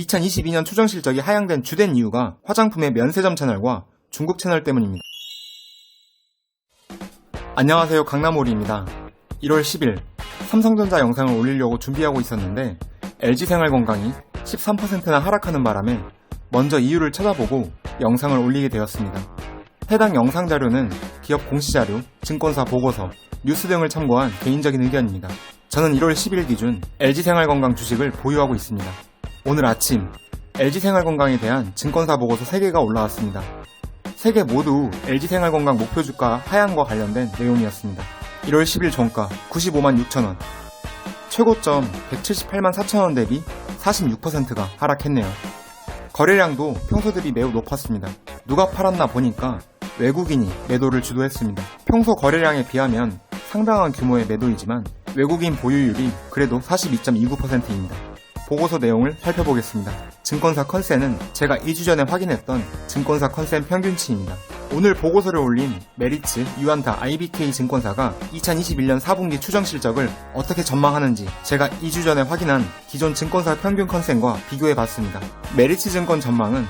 2022년 추정 실적이 하향된 주된 이유가 화장품의 면세점 채널과 중국 채널 때문입니다. 안녕하세요. 강남오리입니다. 1월 10일 삼성전자 영상을 올리려고 준비하고 있었는데 LG생활건강이 13%나 하락하는 바람에 먼저 이유를 찾아보고 영상을 올리게 되었습니다. 해당 영상 자료는 기업 공시자료, 증권사 보고서, 뉴스 등을 참고한 개인적인 의견입니다. 저는 1월 10일 기준 LG생활건강 주식을 보유하고 있습니다. 오늘 아침 LG생활건강에 대한 증권사 보고서 3개가 올라왔습니다. 3개 모두 LG생활건강 목표 주가 하향과 관련된 내용이었습니다. 1월 10일 종가 95만 6천원, 최고점 178만 4천원 대비 46%가 하락했네요. 거래량도 평소 대비 매우 높았습니다. 누가 팔았나 보니까 외국인이 매도를 주도했습니다. 평소 거래량에 비하면 상당한 규모의 매도이지만 외국인 보유율이 그래도 42.29%입니다. 보고서 내용을 살펴보겠습니다. 증권사 컨센은 제가 2주 전에 확인했던 증권사 컨센 평균치입니다. 오늘 보고서를 올린 메리츠, 유안타, IBK 증권사가 2021년 4분기 추정 실적을 어떻게 전망하는지 제가 2주 전에 확인한 기존 증권사 평균 컨센과 비교해 봤습니다. 메리츠 증권 전망은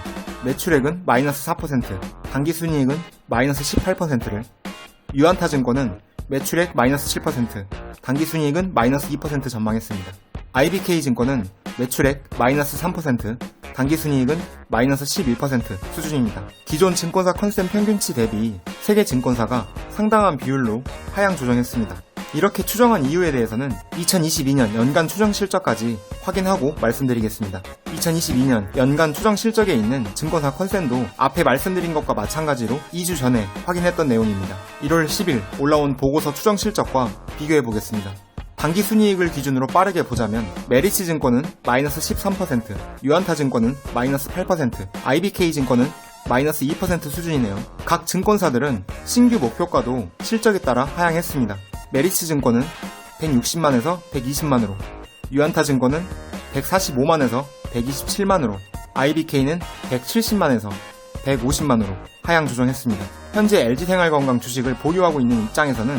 매출액은 마이너스 4%, 당기순이익은 마이너스 18%를, 유안타 증권은 매출액 마이너스 7%, 당기순이익은 마이너스 2% 전망했습니다. IBK 증권은 매출액 마이너스 3%, 당기순이익은 마이너스 11% 수준입니다. 기존 증권사 컨센 평균치 대비 세계 증권사가 상당한 비율로 하향 조정했습니다. 이렇게 추정한 이유에 대해서는 2022년 연간 추정 실적까지 확인하고 말씀드리겠습니다. 2022년 연간 추정 실적에 있는 증권사 컨센도 앞에 말씀드린 것과 마찬가지로 2주 전에 확인했던 내용입니다. 1월 10일 올라온 보고서 추정 실적과 비교해 보겠습니다. 단기 순이익을 기준으로 빠르게 보자면 메리츠 증권은 마이너스 13%, 유안타 증권은 마이너스 8%, IBK 증권은 마이너스 2% 수준이네요. 각 증권사들은 신규 목표가도 실적에 따라 하향했습니다. 메리츠 증권은 160만에서 120만으로, 유안타 증권은 145만에서 127만으로, IBK는 170만에서 150만으로 하향 조정했습니다. 현재 LG생활건강 주식을 보유하고 있는 입장에서는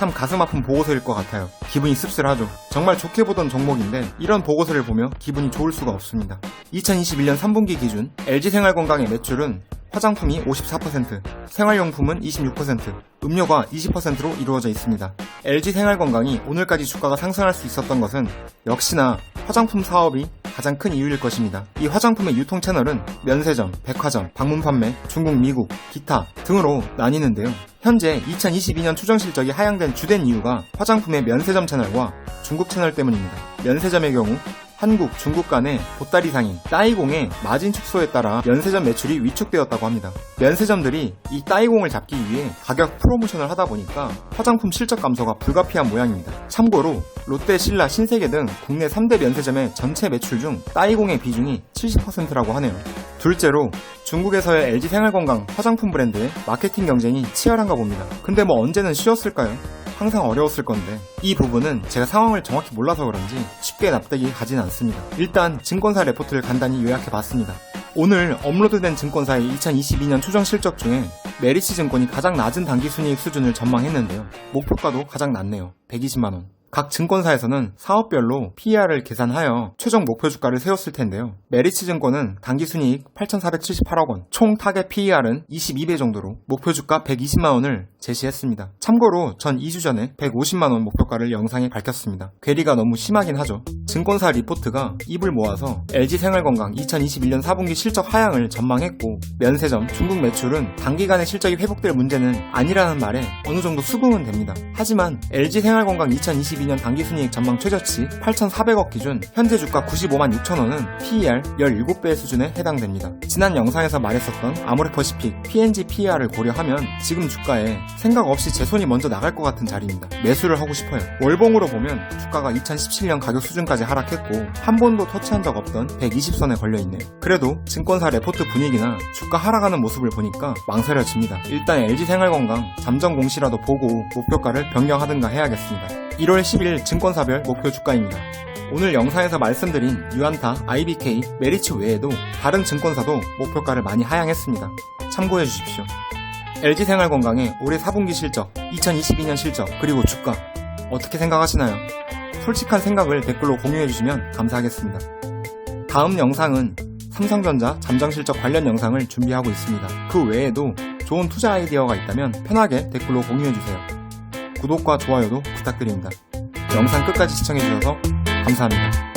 참 가슴 아픈 보고서일 것 같아요. 기분이 씁쓸하죠. 정말 좋게 보던 종목인데 이런 보고서를 보며 기분이 좋을 수가 없습니다. 2021년 3분기 기준 LG생활건강의 매출은 화장품이 54%, 생활용품은 26%, 음료가 20%로 이루어져 있습니다. LG생활건강이 오늘까지 주가가 상승할 수 있었던 것은 역시나 화장품 사업이 가장 큰 이유일 것입니다. 이 화장품의 유통 채널은 면세점, 백화점, 방문 판매, 중국, 미국, 기타 등으로 나뉘는데요. 현재 2022년 추정 실적이 하향된 주된 이유가 화장품의 면세점 채널과 중국 채널 때문입니다. 면세점의 경우 한국, 중국 간의 보따리 상인, 따이공의 마진 축소에 따라 면세점 매출이 위축되었다고 합니다. 면세점들이 이 따이공을 잡기 위해 가격 프로모션을 하다 보니까 화장품 실적 감소가 불가피한 모양입니다. 참고로 롯데, 신라, 신세계 등 국내 3대 면세점의 전체 매출 중 따이공의 비중이 70%라고 하네요. 둘째로 중국에서의 LG 생활건강 화장품 브랜드의 마케팅 경쟁이 치열한가 봅니다. 근데 뭐 언제는 쉬웠을까요? 항상 어려웠을 건데 이 부분은 제가 상황을 정확히 몰라서 그런지 쉽게 납득이 가진 않습니다. 일단 증권사 레포트를 간단히 요약해 봤습니다. 오늘 업로드된 증권사의 2022년 추정 실적 중에 메리츠 증권이 가장 낮은 단기 순이익 수준을 전망했는데요. 목표가도 가장 낮네요. 120만 원. 각 증권사에서는 사업별로 PER을 계산하여 최종 목표 주가를 세웠을 텐데요. 메리츠 증권은 당기순이익 8,478억 원, 총 타겟 PER은 22배 정도로 목표 주가 120만 원을 제시했습니다. 참고로 전 2주 전에 150만 원 목표가를 영상에 밝혔습니다. 괴리가 너무 심하긴 하죠. 증권사 리포트가 입을 모아서 LG생활건강 2021년 4분기 실적 하향을 전망했고 면세점, 중국 매출은 단기간에 실적이 회복될 문제는 아니라는 말에 어느 정도 수긍은 됩니다. 하지만 LG생활건강 2022 2022년 당기순이익 전망 최저치 8,400억 기준 현재 주가 95만 6천원은 PER 17배 수준에 해당됩니다. 지난 영상에서 말했었던 아모레퍼시픽 P&G PER을 고려하면 지금 주가에 생각 없이 제 손이 먼저 나갈 것 같은 자리입니다. 매수를 하고 싶어요. 월봉으로 보면 주가가 2017년 가격 수준 까지 하락했고 한 번도 터치한 적 없던 120선에 걸려있네요. 그래도 증권사 레포트 분위기나 주가 하락하는 모습을 보니까 망설여집니다. 일단 LG생활건강 잠정 공시라도 보고 목표가를 변경하든가 해야겠습니다. 1월 10일 증권사별 목표 주가입니다. 오늘 영상에서 말씀드린 유안타, IBK, 메리츠 외에도 다른 증권사도 목표가를 많이 하향했습니다. 참고해 주십시오. LG생활건강의 올해 4분기 실적, 2022년 실적, 그리고 주가 어떻게 생각하시나요? 솔직한 생각을 댓글로 공유해 주시면 감사하겠습니다. 다음 영상은 삼성전자 잠정 실적 관련 영상을 준비하고 있습니다. 그 외에도 좋은 투자 아이디어가 있다면 편하게 댓글로 공유해주세요. 구독과 좋아요도 부탁드립니다. 영상 끝까지 시청해주셔서 감사합니다.